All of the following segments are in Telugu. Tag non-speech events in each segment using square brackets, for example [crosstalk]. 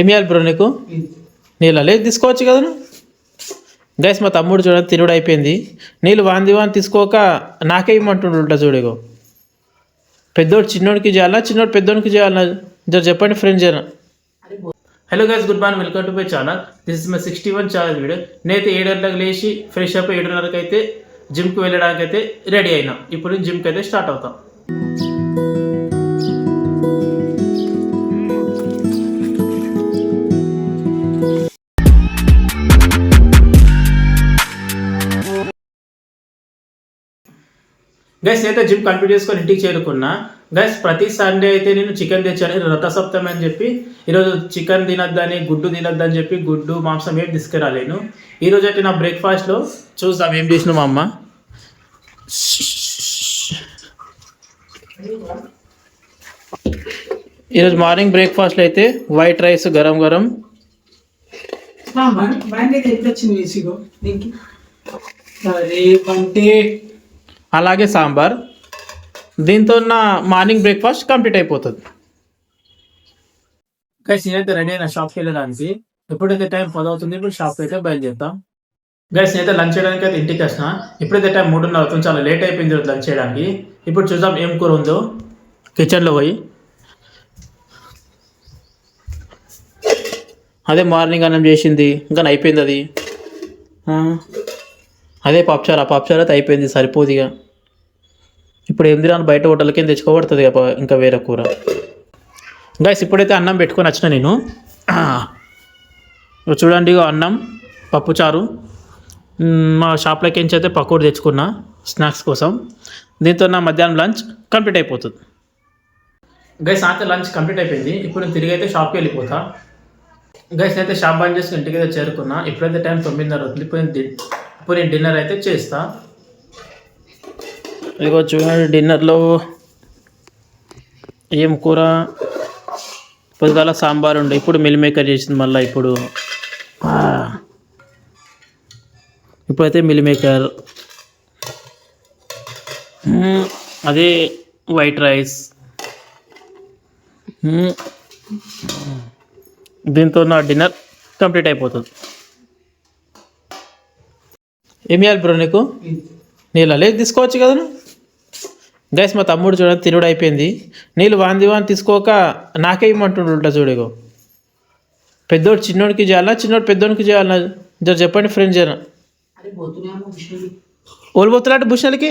ఏమి ఇవ్వాలి బ్రో నీకు? నీళ్ళ లేదు తీసుకోవచ్చు కదా నువ్వు? గైస్ మా తమ్ముడు చూడండి తినుడు అయిపోయింది. నీళ్ళు వాంది వాని తీసుకోక నాకే ఇమ్మంటుండు ఉంటా చూడగో పెద్దోడు చిన్నోడికి చేయాలా చిన్నోడు పెద్దోడికి చేయాలా? జర చెప్పండి ఫ్రెండ్ జర. Hello guys good morning welcome to my channel this is my sixty one channel video నేనైతే ఏడు గంటలకు లేచి ఫ్రెష్ అప్ ఏడున్నరకు అయితే జిమ్కి వెళ్ళడానికి అయితే రెడీ అయినా. ఇప్పుడు జిమ్కి అయితే స్టార్ట్ అవుతాం. గైస్ అయితే జిమ్ కంప్లీట్ చేసుకొని ఇంటికి చేరుకున్నా. గైస్ ప్రతి సండే అయితే నేను చికెన్ తెచ్చాను. ఈరోజు రథసప్తమి అని చెప్పి ఈరోజు చికెన్ తినొద్దని గుడ్డు తినొద్దని చెప్పి గుడ్డు మాంసం ఏం తీసుకురాలేను. ఈరోజు అయితే నా బ్రేక్ఫాస్ట్లో చూద్దాం ఏం చేసిన మా అమ్మ. ఈరోజు మార్నింగ్ బ్రేక్ఫాస్ట్లో అయితే వైట్ రైస్ గరం గరం బండి అలాగే సాంబార్. దీంతో నా మార్నింగ్ బ్రేక్ఫాస్ట్ కంప్లీట్ అయిపోతుంది. గైస్ నేనైతే రెడీ అయిన షాప్కి వెళ్ళడానికి. ఎప్పుడైతే టైం పది అవుతుంది ఇప్పుడు షాప్కి అయితే బయలుదేరుతాం. గైస్ నేనైతే లంచ్ చేయడానికి అయితే ఇంటికి వచ్చిన. ఇప్పుడైతే టైం మూడున్నర అవుతుంది చాలా లేట్ అయిపోయింది లంచ్ చేయడానికి. ఇప్పుడు చూద్దాం ఏం కూర ఉందో. కిచెన్లో పోయి. అదే మార్నింగ్ అన్నం చేసింది ఇంకా అయిపోయింది అది. అదే పప్చారు ఆ అయితే అయిపోయింది సరిపోదిగా ఇప్పుడు ఏం తినాలి? బయట హోటల్కి ఏం తెచ్చుకోబడుతుంది ఇంకా వేరే కూర. గైస్ ఇప్పుడైతే అన్నం పెట్టుకొని వచ్చిన నేను. [clears throat] చూడండి ఇగో అన్నం పప్పుచారు మా షాప్లోకి నుంచి అయితే పకోడీ తెచ్చుకున్నా స్నాక్స్ కోసం. దీంతో నా మధ్యాహ్నం లంచ్ కంప్లీట్ అయిపోతుంది. గైస్ అయితే లంచ్ కంప్లీట్ అయిపోయింది. ఇప్పుడు నేను తిరిగి అయితే షాప్కి వెళ్ళిపోతా. గైస్ అయితే షాప్ బంద్ చేసి ఇంటికి అయితే చేరుకున్నా. ఇప్పుడైతే టైం తొమ్మిదిన్నర అవుతుంది. ఇప్పుడు నేను ఇప్పుడు నేను డిన్నర్ అయితే చేస్తాను ఇదిగో చూడండి డిన్నర్లో ఏం కూర? పొద్దుగాల సాంబార్ ఉండే ఇప్పుడు మిల్ మేకర్ చేసింది మళ్ళీ ఇప్పుడు. ఇప్పుడైతే మిల్ మేకర్ అదే వైట్ రైస్ దీంతో నా డిన్నర్ కంప్లీట్ అయిపోతుంది. ఏమి ఇవ్వాలి బ్రో నీకు? నీళ్ళ లేదు తీసుకోవచ్చు కదా గైస్ మా తమ్ముడు చూడండి తినుడు అయిపోయింది. నీళ్ళు వాంది వాన్ తీసుకోక నాకే ఇమ్మంటుండు ఉంటా చూడగో పెద్దోడు చిన్నోడికి చేయాలా చిన్నోడు పెద్దోడికి చేయాలా జర చెప్పండి ఫ్రెండ్స్ జర. ఓళ్ళు పోతున్నాడు భూషణాలకి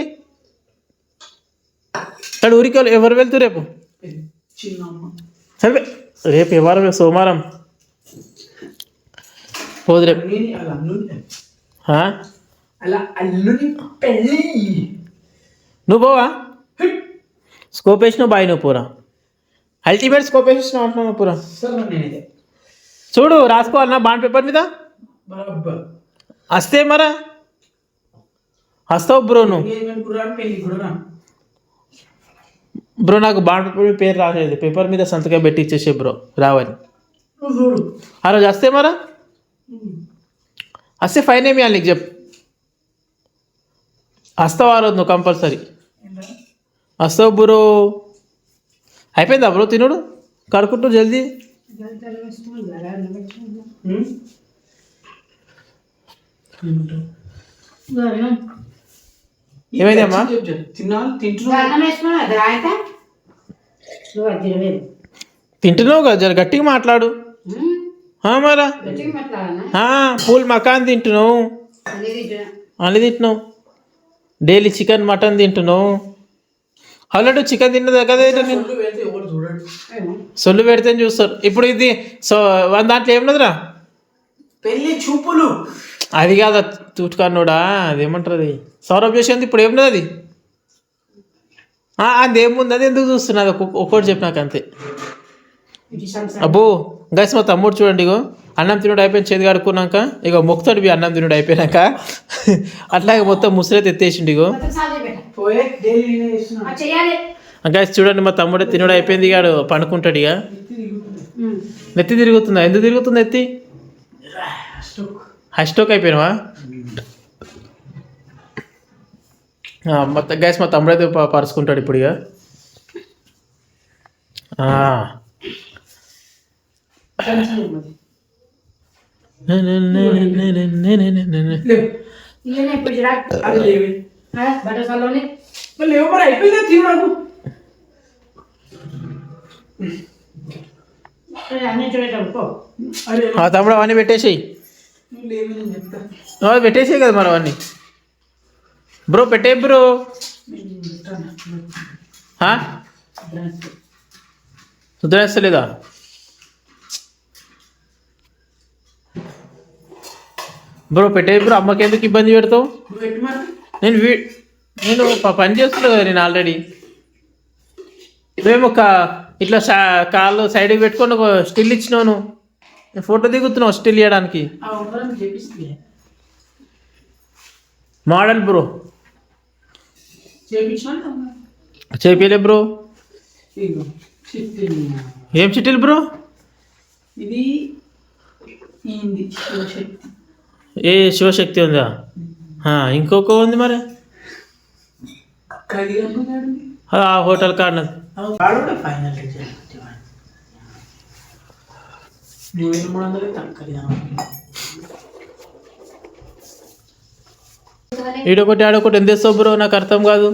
అక్కడ ఊరికి వాళ్ళు ఎవరు వెళ్తూ రేపు? సరే రేపు ఎవరు సోమవారం. పోదు రేపు. నువ్వు పోవా? స్కోప్ వేసినావు బాయ్ నువ్వు పూరా? అల్టిమేట్ స్కోప్ వేసినావు అంటున్నావు పూరా? చూడు రాసుకోవాలన్నా బాండ్ పేపర్ మీద. వస్తే మరా. వస్తావు బ్రో నువ్వు. బ్రో నాకు బాండ్ పేపర్ మీద పేరు రాలేదు. పేపర్ మీద సంతకం పెట్టి ఇచ్చేసే బ్రో. చూడు. ఆ రోజు వస్తే మరా? వస్తే ఫైన్ ఏమి నీకు చెప్పు. వస్తావు ఆ రోజు నువ్వు కంపల్సరీ వస్తావు బ్రో? అయిపోయిందా బ్రో తినుడు? కడుకుంటూ జల్దీ. ఏమైందమ్మా? తింటున్నావు కదా జర గట్టిగా మాట్లాడు. మరా? పూల్ మకాన్ తింటున్నావు. అన్ని తింటున్నావు. డైలీ చికెన్ మటన్ తింటున్నావు. ఆల్రెడీ చికెన్ తిన్నదా కదా. సొల్లు పెడితే చూస్తారు? ఇప్పుడు ఇది సో దాంట్లో ఏమున్నదిరా పెళ్ళి చూపులు. అది కాదు తూటుకాన్నోడా అది ఏమంటారు అది సౌరభ్ చేసేది ఇప్పుడు ఏమున్నది అది? ఆ, అది ఏముంది? అది ఎందుకు చూస్తున్నది ఒక్కొక్క- ఒక్కొక్కటి చెప్పు నాకు అంతే. అబ్బో గైస్ మా తమ్ముడు చూడండి ఇగో. అన్నం తినుడు అయిపోయిన చేతి కడుక్కున్నాక ఇగో మొక్కుతాడు బి అన్నం తినుడు అయిపోయినాక అట్లాగే మొత్తం ముసలైతే ఎత్తేసిండు ఇగో. చూడండి మా తమ్ముడే తినుడు అయిపోయింది ఇక పండుకుంటాడు ఇక. నెత్తి తిరుగుతుందా. ఎందుకు తిరుగుతుంది ఎత్తి హస్టోక్ అయిపోయినావా? మొత్తం గైస్ మా తమ్ముడు అయితే ప- పరుచుకుంటాడు ఇప్పుడు ఇక ఆ. లేవు మరి అయిపోయిందా నాకు తమ్ముడు అవన్నీ పెట్టేసేయి. పెట్టేసేయి కదా మరి అవన్నీ. బ్రో పెట్టే బ్రో? సుధరేస్తలేదా బ్రో పెట్టే బ్రో అమ్మకి ఎందుకు ఇబ్బంది పెడతావు? నేను నేను పని చేస్తున్నా కదా నేను ఆల్రెడీ మేము ఒక ఇట్లా కాళ్ళు సైడ్కి పెట్టుకొని ఒక స్టిల్ ఇచ్చినావు నువ్వు. నేను ఫోటో దిగుతున్నావు స్టిల్ ఇవ్వడానికి మోడల్ బ్రో. చేపిలే బ్రో. ఏం చిట్టీలు బ్రో? ఇది ఏ శివశక్తి ఉందా? ఇంకొక ఉంది మరి. ఆ హోటల్ కార్డు వాడు ఈడొకటి ఆడొకటి ఎంత తెస్తావు బ్రో? నాకు అర్థం కాదు.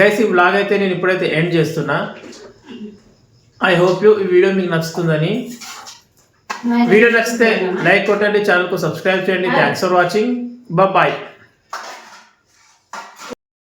గైస్ ఈ బ్లాగ్ అయితే నేను ఇప్పుడైతే ఎండ్ చేస్తున్నా. ఐ హోప్ యూ ఈ వీడియో మీకు నచ్చుతుందని. వీడియో నచ్చితే లైక్ కొట్టండి ఛానల్కు సబ్స్క్రైబ్ చేయండి. Thanks for watching bye